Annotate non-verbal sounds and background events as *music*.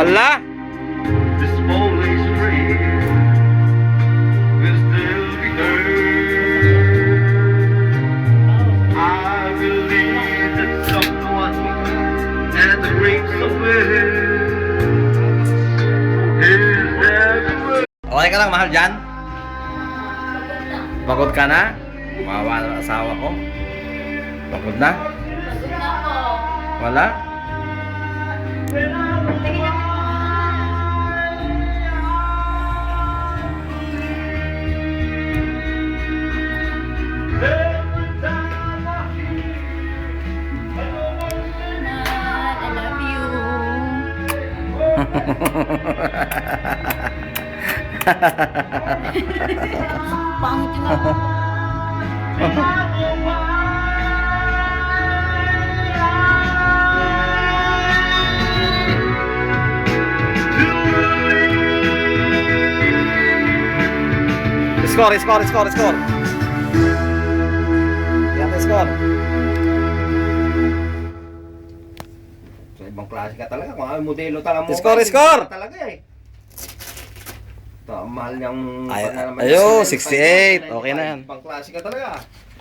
Wala. Okay ka lang, mahal dyan? Pagod ka na? Wawa na asawa ko. Pagod na? Pagod na ako. Wala? Tingin *laughs* na. *laughs* Score, score, score, score. Yan score. Sa ibang klase ka talaga. Kung ano modelo talaga mo. Score, kasi score! iba Talaga eh. Ito, mahal niyang... Ay- ayo, yung 68. Okay na yan. Ibang klase ka talaga.